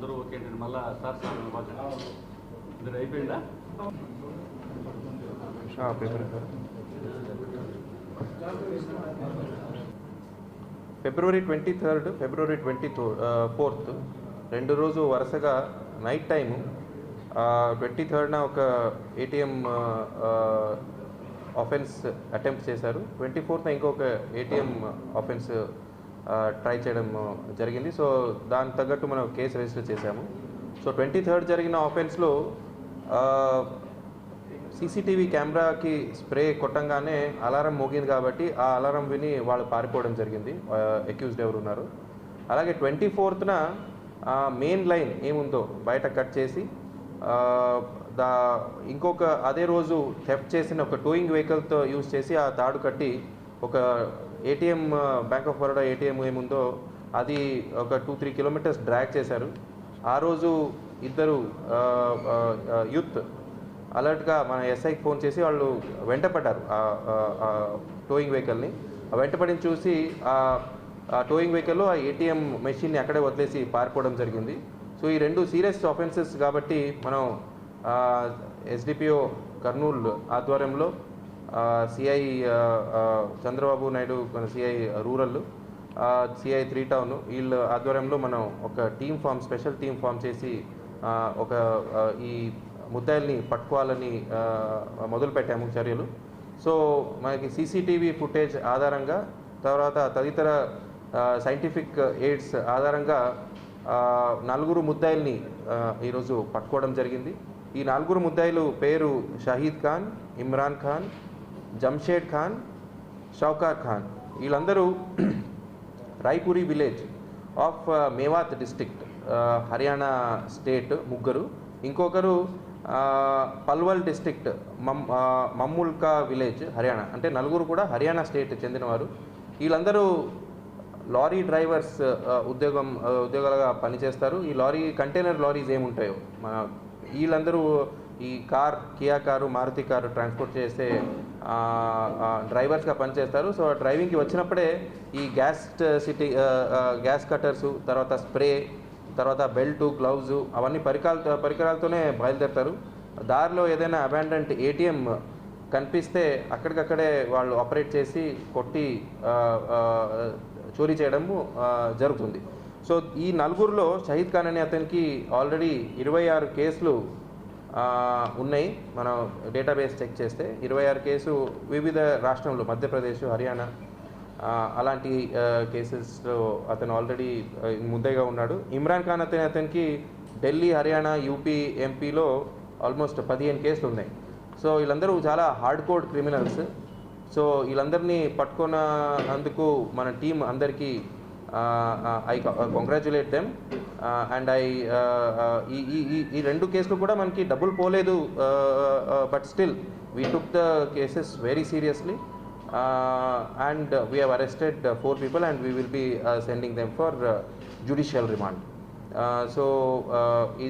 అందరూ ఓకే అండి. మళ్ళా సార్ సార్ అందరు అయిపోయిందా? February twenty third February twenty fourth. రెండు రోజు వరుసగా నైట్ టైము. ట్వంటీ థర్డ్న ఒక ఏటీఎం ఆఫెన్స్ అటెంప్ట్ చేశారు. ట్వంటీ ఫోర్త్న ఇంకొక ఏటీఎం ఆఫెన్స్ ట్రై చేయడం జరిగింది. సో దానికి తగ్గట్టు మనం కేసు రిజిస్టర్ చేశాము. సో ట్వంటీ థర్డ్ జరిగిన ఆఫెన్స్లో సీసీటీవీ కెమెరాకి స్ప్రే కొట్టంగానే అలారం మోగింది కాబట్టి ఆ అలారం విని వాళ్ళు పారిపోవడం జరిగింది. అక్యూజ్డ్ ఎవరు ఉన్నారు? అలాగే ట్వంటీ ఫోర్త్న మెయిన్ లైన్ ఏముందో బయట కట్ చేసి దా ఇంకొక అదే రోజు థెఫ్ట్ చేసిన ఒక టూయింగ్ వెహికల్తో యూజ్ చేసి ఆ తాడు కట్టి ఒక ATM bank of Baroda ATM ఏముందో అది ఒక టూ త్రీ కిలోమీటర్స్ డ్రాగ్ చేశారు. ఆ రోజు ఇద్దరు యూత్ అలర్ట్గా మన ఎస్ఐకి ఫోన్ చేసి వాళ్ళు వెంటపడ్డారు టోయింగ్ వెహికల్ని. ఆ వెంటపడిన చూసి ఆ టోయింగ్ వెహికల్లో ఆ ఏటీఎం మెషిన్ని అక్కడే వదిలేసి పారిపోవడం జరిగింది. సో ఈ రెండు సీరియస్ ఆఫెన్సెస్ కాబట్టి మనం ఎస్డిపిఓ కర్నూలు ఆధ్వర్యంలో CI Chandrababu Naidu CI rural CI three town వీళ్ళ ఆధ్వర్యంలో మనం ఒక team form special team form చేసి ఒక ఈ ముద్దాయిల్ని పట్టుకోవాలని మొదలుపెట్టాము చర్యలు. సో మనకి సీసీటీవీ ఫుటేజ్ ఆధారంగా తర్వాత తదితర సైంటిఫిక్ ఎయిడ్స్ ఆధారంగా నలుగురు ముద్దాయిల్ని ఈరోజు పట్టుకోవడం జరిగింది. ఈ నలుగురు ముద్దాయిలు పేరు షహీద్ ఖాన్ ఇమ్రాన్ ఖాన్ జంషేద్ ఖాన్ షౌకార్ ఖాన్ వీళ్ళందరూ Raipuri village of Mewat district Haryana state ముగ్గురు. ఇంకొకరు పల్వల్ డిస్ట్రిక్ట్ మమ్ మమ్ముల్కా విలేజ్ హర్యానా. అంటే నలుగురు కూడా హర్యానా స్టేట్ చెందినవారు. వీళ్ళందరూ లారీ డ్రైవర్స్ ఉద్యోగం ఉద్యోగాలుగా పనిచేస్తారు. ఈ లారీ కంటైనర్ లారీస్ ఏముంటాయో మన వీళ్ళందరూ ఈ car Kia car Maruti car transport చేసే డ్రైవర్స్గా పనిచేస్తారు. సో డ్రైవింగ్కి వచ్చినప్పుడే ఈ గ్యాస్ సిటీ గ్యాస్ కట్టర్స్ తర్వాత స్ప్రే తర్వాత బెల్టు గ్లౌజు అవన్నీ పరికరాలతో పరికరాలతోనే బయలుదేరుతారు. దారిలో ఏదైనా అబాండెంట్ ఏటీఎం కనిపిస్తే అక్కడికక్కడే వాళ్ళు ఆపరేట్ చేసి కొట్టి చోరీ చేయడము జరుగుతుంది. సో ఈ నలుగురిలో షహీద్ ఖాన్ అనే అతనికి ఆల్రెడీ ఇరవై ఆరు కేసులు ఉన్నాయి. మనం డేటాబేస్ చెక్ చేస్తే ఇరవై ఆరు కేసు వివిధ రాష్ట్రంలో మధ్యప్రదేశ్ హర్యానా అలాంటి కేసెస్లో అతను ఆల్రెడీ ముద్దగా ఉన్నాడు. ఇమ్రాన్ ఖాన్ అతని అతనికి ఢిల్లీ హర్యానా యూపీ ఎంపీలో ఆల్మోస్ట్ పదిహేను కేసులు ఉన్నాయి. సో వీళ్ళందరూ చాలా హార్డ్ కోడ్ క్రిమినల్స్. సో వీళ్ళందరినీ పట్టుకున్నందుకు మన టీం అందరికీ I congratulate them and I ఈ ఈ- ఈ ఈ రెండు కేసులు కూడా మనకి డబ్బులు పోలేదు but still we took the cases very seriously and we have arrested four people and we will be sending them for judicial remand so ఈ